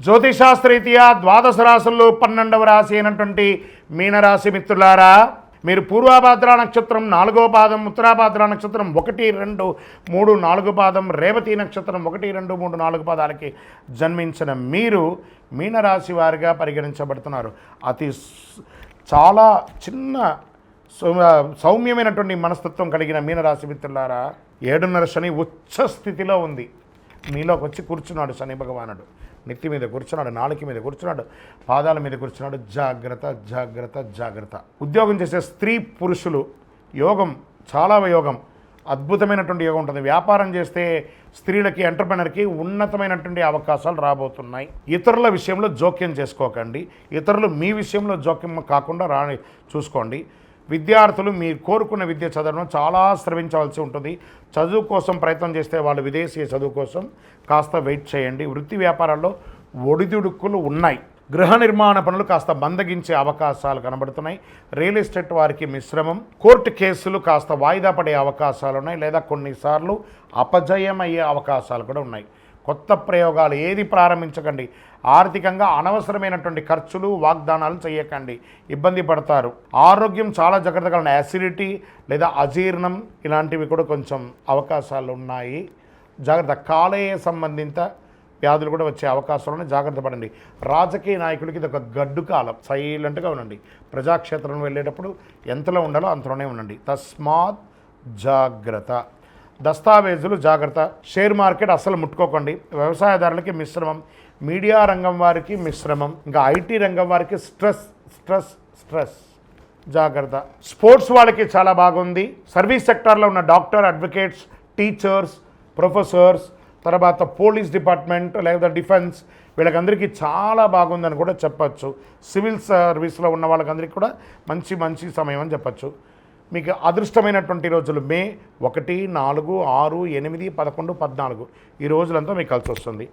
జ్యోతిశాస్త్రరీత్యా ద్వాదశ రాశుల్లో పన్నెండవ రాశి అయినటువంటి మీనరాశి మిత్రులారా మీరు పూర్వాభాద్ర నక్షత్రం నాలుగో పాదం ఉత్తరాభాద్ర నక్షత్రం ఒకటి రెండు మూడు నాలుగు పాదం రేవతి నక్షత్రం ఒకటి రెండు మూడు నాలుగు పాదాలకి జన్మించిన మీరు మీనరాశి వారిగా పరిగణించబడుతున్నారు. అతి చాలా చిన్న సౌ- సౌమ్యమైనటువంటి మనస్తత్వం కలిగిన మీనరాశి మిత్రులారా ఏడున్నర శని ఉచ్చ స్థితిలో ఉంది. మీలోకి వచ్చి కూర్చున్నాడు శని భగవానుడు. నెత్తి మీద కూర్చున్నాడు నాలుక మీద కూర్చున్నాడు పాదాల మీద కూర్చున్నాడు. జాగ్రత్త జాగ్రత్త జాగ్రత్త. ఉద్యోగం చేసే స్త్రీ పురుషులు యోగం చాలా యోగం. అద్భుతమైనటువంటి యోగం ఉంటుంది. వ్యాపారం చేస్తే స్త్రీలకి ఎంటర్ప్రినర్కి ఉన్నతమైనటువంటి అవకాశాలు రాబోతున్నాయి. ఇతరుల విషయంలో జోక్యం చేసుకోకండి. ఇతరులు మీ విషయంలో జోక్యం కాకుండా రాని చూసుకోండి. విద్యార్థులు మీరు కోరుకున్న విద్య చదవడం చాలా శ్రమించవలసి ఉంటుంది. చదువు కోసం ప్రయత్నం చేస్తే వాళ్ళు విదేశీ చదువు కోసం కాస్త వెయిట్ చేయండి. వృత్తి వ్యాపారాల్లో ఒడిదుడుకులు ఉన్నాయి. గృహ నిర్మాణ పనులు కాస్త మందగించే అవకాశాలు కనబడుతున్నాయి. రియల్ ఎస్టేట్ వారికి మిశ్రమం. కోర్టు కేసులు కాస్త వాయిదా పడే అవకాశాలు ఉన్నాయి. లేదా కొన్నిసార్లు అపజయమయ్యే అవకాశాలు కూడా ఉన్నాయి. కొత్త ప్రయోగాలు ఏది ప్రారంభించకండి. ఆర్థికంగా అనవసరమైనటువంటి ఖర్చులు వాగ్దానాలు చేయకండి. ఇబ్బంది పడతారు. ఆరోగ్యం చాలా జాగ్రత్తగా ఉండాలి. యాసిడిటీ లేదా అజీర్ణం ఇలాంటివి కూడా కొంచెం అవకాశాలు ఉన్నాయి. జాగ్రత్త కాలేయ సంబంధిత వ్యాధులు కూడా వచ్చే అవకాశాలను జాగ్రత్త పడండి. రాజకీయ నాయకులకి ఇది ఒక గడ్డు కాలం. సైలెంట్గా ఉండండి. ప్రజాక్షేత్రం వెళ్ళేటప్పుడు ఎంతలో ఉండాలో అంతలోనే ఉండండి. తస్మాత్ జాగ్రత్త. దస్తావేజులు జాగ్రత్త. షేర్ మార్కెట్ అస్సలు ముట్టుకోకండి. వ్యవసాయదారులకి మిశ్రమం. మీడియా రంగం వారికి మిశ్రమం. ఇంకా ఐటీ రంగం వారికి స్ట్రెస్ స్ట్రెస్ స్ట్రెస్. జాగ్రత్త. స్పోర్ట్స్ వాళ్ళకి చాలా బాగుంది. సర్వీస్ సెక్టార్లో ఉన్న డాక్టర్ అడ్వకేట్స్ టీచర్స్ ప్రొఫెసర్స్ తర్వాత పోలీస్ డిపార్ట్మెంట్ లేదా డిఫెన్స్ వీళ్ళకందరికీ చాలా బాగుందని కూడా చెప్పచ్చు. సివిల్ సర్వీస్లో ఉన్న వాళ్ళకందరికీ కూడా మంచి మంచి సమయం అని చెప్పచ్చు. మీకు అదృష్టమైనటువంటి రోజులు మే ఒకటి నాలుగు ఆరు ఎనిమిది పదకొండు పద్నాలుగు. ఈ రోజులంతా మీకు కలిసి వస్తుంది.